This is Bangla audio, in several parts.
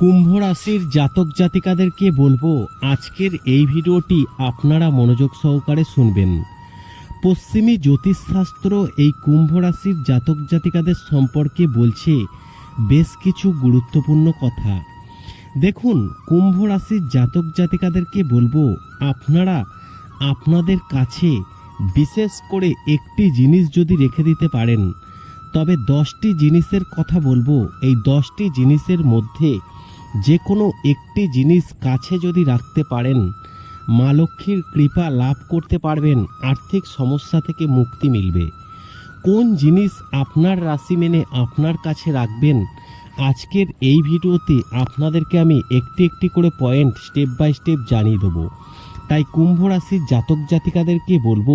কুম্ভ রাশির জাতক জাতিকাদেরকে বলব, আজকের এই ভিডিওটি আপনারা মনোযোগ সহকারে শুনবেন। পশ্চিমী জ্যোতিষশাস্ত্র এই কুম্ভ রাশির জাতক জাতিকাদের সম্পর্কে বলছে বেশ কিছু গুরুত্বপূর্ণ কথা। দেখুন, কুম্ভ রাশির জাতক জাতিকাদেরকে বলব, আপনারা আপনাদের কাছে বিশেষ করে একটি জিনিস যদি রেখে দিতে পারেন, তবে দশটি জিনিসের কথা বলব। এই দশটি জিনিসের মধ্যে যে কোনো একটি জিনিস কাছে যদি রাখতে পারেন, মা লক্ষ্মীর কৃপা লাভ করতে পারবেন, আর্থিক সমস্যা থেকে মুক্তি মিলবে। কোন জিনিস আপনার রাশি মেনে আপনার কাছে রাখবেন, আজকের এই ভিডিওতে আপনাদেরকে আমি একটি একটি করে পয়েন্ট স্টেপ বাই স্টেপ জানিয়ে দেবো। তাই কুম্ভ রাশির জাতক জাতিকাদেরকে বলব,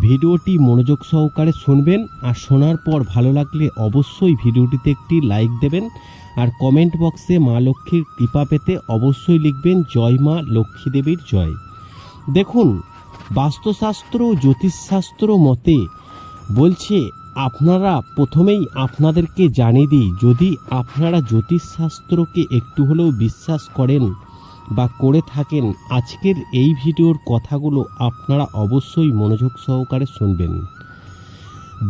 ভিডিওটি মনোযোগ সহকারে শুনবেন আর শোনার পর ভালো লাগলে অবশ্যই ভিডিওটিতে একটি লাইক দেবেন আর কমেন্ট বক্সে মা লক্ষ্মীর কৃপা পেতে অবশ্যই লিখবেন, জয় মা লক্ষ্মী দেবীর জয়। দেখুন, বাস্তুশাস্ত্র জ্যোতিষশাস্ত্র মতে বলছে, আপনারা প্রথমেই আপনাদেরকে জানিয়ে দিই, যদি আপনারা জ্যোতিষশাস্ত্রকে একটু হলেও বিশ্বাস করেন বা করে থাকেন, আজকের এই ভিডিওর কথাগুলো আপনারা অবশ্যই মনোযোগ সহকারে শুনবেন।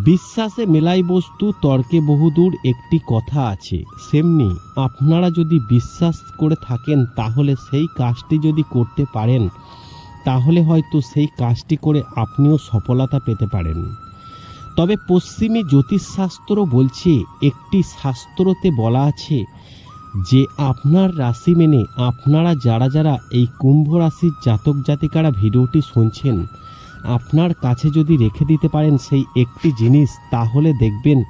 বিশ্বাসে মেলাই বস্তু তর্কে বহুদূর একটি কথা আছে। সেমনি আপনারা যদি বিশ্বাস করে থাকেন, তাহলে সেই কাজটি যদি করতে পারেন, তাহলে হয়তো সেই কাজটি করে আপনিও সফলতা পেতে পারেন। তবে পশ্চিমী জ্যোতিষশাস্ত্র বলছে, একটি শাস্ত্রতে বলা আছে যে, আপনার রাশি মেনে আপনারা যারা যারা এই কুম্ভ রাশির জাতক জাতিকারা ভিডিওটি শুনছেন আপনার কাছে যদি রেখে দিতে পারেন সেই একটি জিনিস, তাহলে দেখবেন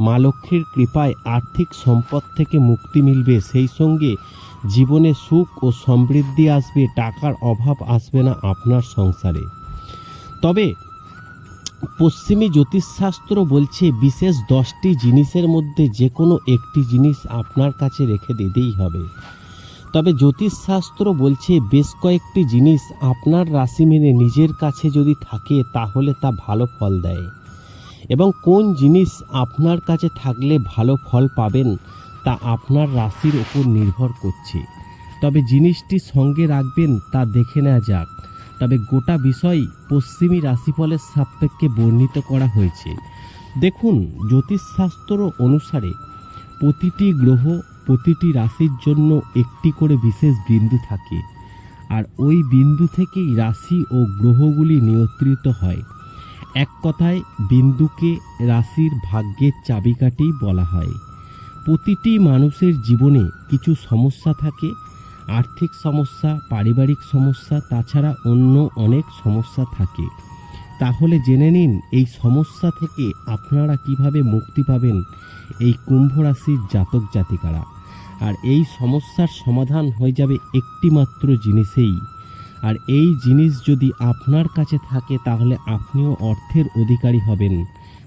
মা লক্ষ্মীর কৃপায় আর্থিক সম্পদ থেকে মুক্তি মিলবে। সেই সঙ্গে জীবনে সুখ ও সমৃদ্ধি আসবে, টাকার অভাব আসবে না আপনার সংসারে। তবে পশ্চিমী জ্যোতিষশাস্ত্র বলছে, বিশেষ দশটি জিনিসের মধ্যে যে কোনো একটি জিনিস আপনার কাছে রেখে দিতেই হবে। তবে জ্যোতিষশাস্ত্র বলছে বেশ কয়েকটি জিনিস আপনার রাশি মেনে নিজের কাছে যদি থাকে, তাহলে তা ভালো ফল দেয়। এবং কোন জিনিস আপনার কাছে থাকলে ভালো ফল পাবেন, তা আপনার রাশির ওপর নির্ভর করছে। তবে জিনিসটি সঙ্গে রাখবেন, তা দেখে নেওয়া যাক। তবে গোটা বিষয় পশ্চিমী রাশিফলের সাপেক্ষে বর্ণিত করা হয়েছে। দেখুন, জ্যোতিষশাস্ত্র অনুসারে প্রতিটি গ্রহ প্রতিটি রাশির জন্য একটি করে বিশেষ বিন্দু থাকে, আর ওই বিন্দু থেকেই রাশি ও গ্রহগুলি নিয়ন্ত্রিত হয়। এক কথায়, বিন্দুকে রাশির ভাগ্যের চাবিকাঠি বলা হয়। প্রতিটি মানুষের জীবনে কিছু সমস্যা থাকে, আর্থিক সমস্যা, পারিবারিক সমস্যা, তাছাড়া অন্য অনেক সমস্যা থাকে। তাহলে জেনে নিন, এই সমস্যা থেকে আপনারা কীভাবে মুক্তি পাবেন এই কুম্ভ রাশির জাতক জাতিকারা আর এই সমস্যার সমাধান হয়ে যাবে একটিমাত্র জিনিসেই। আর এই জিনিস যদি আপনার কাছে থাকে, তাহলে আপনিও অর্থের অধিকারী হবেন।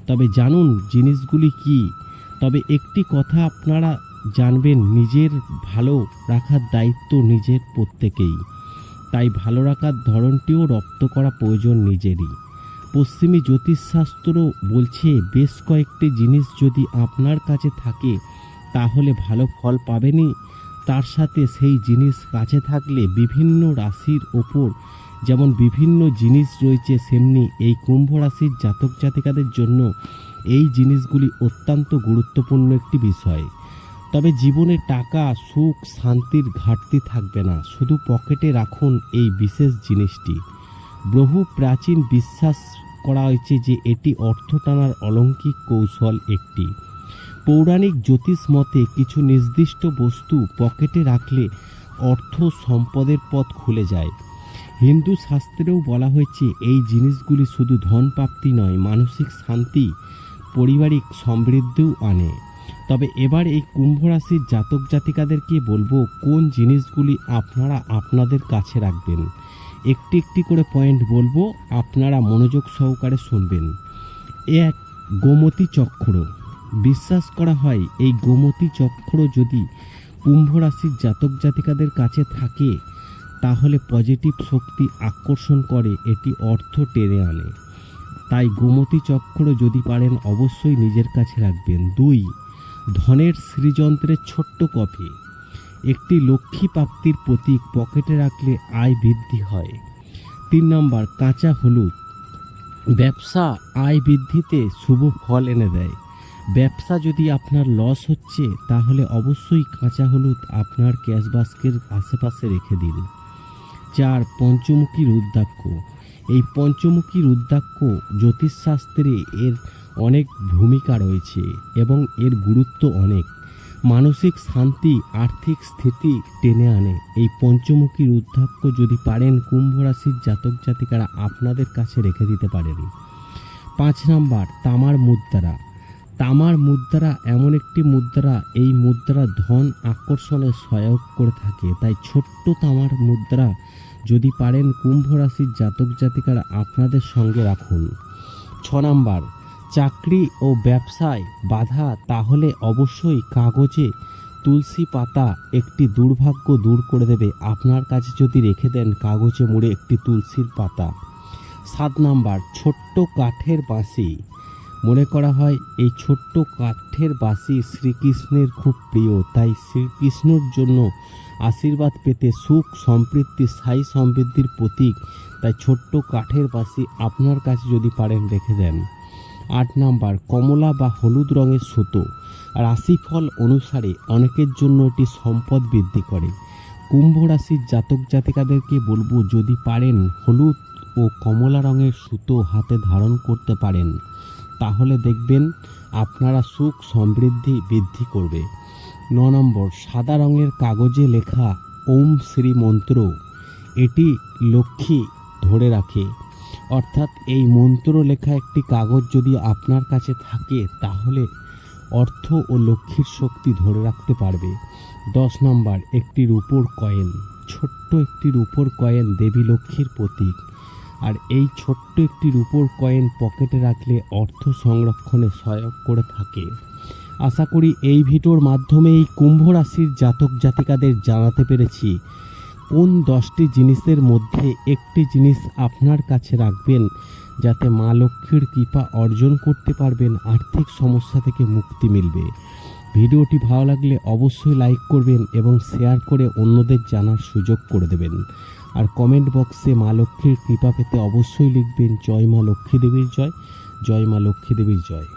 তবে জানুন জিনিসগুলি কি। তবে একটি কথা আপনারা জানবেন, নিজের ভালো রাখার দায়িত্ব নিজের প্রত্যেকেই। তাই ভালো রাখার ধরনটিও রপ্ত করা প্রয়োজন নিজেরই। পশ্চিমী জ্যোতিষশাস্ত্র বলছে, বেশ কয়েকটি জিনিস যদি আপনার কাছে থাকে তাহলে ভালো ফল পাবেনই তার সাথে সেই জিনিস কাছে থাকলে বিভিন্ন রাশির ওপর যেমন বিভিন্ন জিনিস রয়েছে, সেমনি এই কুম্ভ রাশির জাতক জাতিকাদের জন্য এই জিনিসগুলি অত্যন্ত গুরুত্বপূর্ণ একটি বিষয়। তবে জীবনে টাকা, সুখ, শান্তির ঘাটতি থাকবে না। শুধু পকেটে রাখুন এই বিশেষ জিনিসটি। বহু প্রাচীন বিশ্বাস করা হয়েছে যে এটি অর্থ টানার অলৌকিক কৌশল একটি। পৌরাণিক জ্যোতিষ মতে কিছু নির্দিষ্ট বস্তু পকেটে রাখলে অর্থ সম্পদের পথ খুলে যায়। হিন্দু শাস্ত্রেও বলা হয়েছে, এই জিনিসগুলি শুধু ধন প্রাপ্তি নয়, মানসিক শান্তি, পারিবারিক সমৃদ্ধিও আনে। তবে এবার এই কুম্ভ রাশির জাতক জাতিকাদেরকে বলব, কোন জিনিসগুলি আপনারা আপনাদের কাছে রাখবেন? একটি একটি করে পয়েন্ট বলব, আপনারা মনোযোগ সহকারে শুনবেন। এক, গোমতী চক্র। বিশ্বাস করা হয়, এই গোমতী চক্র যদি কুম্ভ রাশির জাতক জাতিকাদের কাছে থাকে, তাহলে পজিটিভ শক্তি আকর্ষণ করে, এটি অর্থ টেনে আনে। তাই গোমতী চক্র যদি পারেন, অবশ্যই নিজের কাছে রাখবেন। দুই, ধনের শ্রীযন্ত্রের ছোট্ট কপি একটি লক্ষ্মী প্রাপ্তির প্রতীক পকেটে রাখলে আয় বৃদ্ধি হয়। তিন নম্বর, কাঁচা হলুদ। ব্যবসা আয় বৃদ্ধিতে শুভ ফল এনে দেয়। ব্যবসা যদি আপনার লস হচ্ছে, তাহলে অবশ্যই কাঁচা হলুদ আপনার ক্যাশ বাস্কের আশেপাশে রেখে দিন। চার, পঞ্চমুখী রুদ্রাক্ষ। এই পঞ্চমুখী রুদ্রাক্ষ জ্যোতিষশাস্ত্রে এর অনেক ভূমিকা রয়েছে এবং এর গুরুত্ব অনেক। মানসিক শান্তি, আর্থিক স্থিতি টেনে আনে। এই পঞ্চমুখী রুদ্রাক্ষ যদি পারেন, কুম্ভ রাশির জাতক জাতিকারা আপনাদের কাছে রেখে দিতে পারেন। পাঁচ নাম্বার, তামার মুদ্রা। তামার মুদ্রা এমন একটি মুদ্রা, এই মুদ্রা ধন আকর্ষণে সহায়ক করে থাকে। তাই ছোট্ট তামার মুদ্রা যদি পারেন কুম্ভ রাশির জাতক জাতিকারা আপনাদের সঙ্গে রাখুন। ছ নাম্বার, চাকরি ও ব্যবসায় বাধা তাহলে অবশ্যই কাগজে তুলসী পাতা একটি দুর্ভাগ্য দূর করে দেবে। আপনার কাছে যদি রেখে দেন কাগজে মুড়ে একটি তুলসীর পাতা। সাত নাম্বার, ছোট্ট কাঠের বাঁশি। মনে করা হয় এই ছোট্ট কাঠের বাঁশি শ্রীকৃষ্ণের খুব প্রিয়। তাই শ্রীকৃষ্ণর জন্য আশীর্বাদ পেতে সুখ সম্পৃক্তি স্থায়ী সমৃদ্ধির প্রতীক। তাই ছোট্ট কাঠের বাঁশি আপনার কাছে যদি পারেন, রেখে দেন। আট নাম্বার, কমলা বা হলুদ রঙের সুতো। রাশিফল অনুসারে অনেকের জন্য এটি সম্পদ বৃদ্ধি করে। কুম্ভ রাশির জাতক জাতিকাদেরকে বলব, যদি পারেন হলুদ ও কমলা রঙের সুতো হাতে ধারণ করতে পারেন। তাহলে দেখবেন আপনারা সুখ সমৃদ্ধি বৃদ্ধি করবে। ন নম্বর, সাদা রঙের কাগজে লেখা ওম শ্রী মন্ত্র, এটি লক্ষ্মী ধরে রাখে। অর্থাৎ এই মন্ত্র লেখা একটি কাগজ যদি আপনার কাছে থাকে, তাহলে অর্থ ও লক্ষ্মীর শক্তি ধরে রাখতে পারবে। দশ নম্বর, একটি রূপোর কয়েন, ছোট্ট একটি রূপোর কয়েন দেবী লক্ষ্মীর প্রতীক। আর এই ছোট্ট একটি রূপোর কয়েন পকেটে রাখলে অর্থ সংরক্ষণে সহায়ক করে থাকে। আশা করি এই ভিডিওর মাধ্যমে এই কুম্ভ রাশির জাতক জাতিকাদের জানাতে পেরেছি। কোন দশটি জিনিসের মধ্যে একটি জিনিস আপনার কাছে রাখবেন যাতে মা লক্ষ্মীর কৃপা অর্জন করতে পারবেন, আর্থিক সমস্যা থেকে মুক্তি মিলবে? ভিডিওটি ভালো লাগলে অবশ্যই লাইক করবেন এবং শেয়ার করে অন্যদের জানার সুযোগ করে দেবেন। আর কমেন্ট বক্সে মা লক্ষ্মীর কৃপা পেতে অবশ্যই লিখবেন, জয় মা লক্ষ্মী দেবীর জয় জয় মা লক্ষ্মী দেবীর জয়।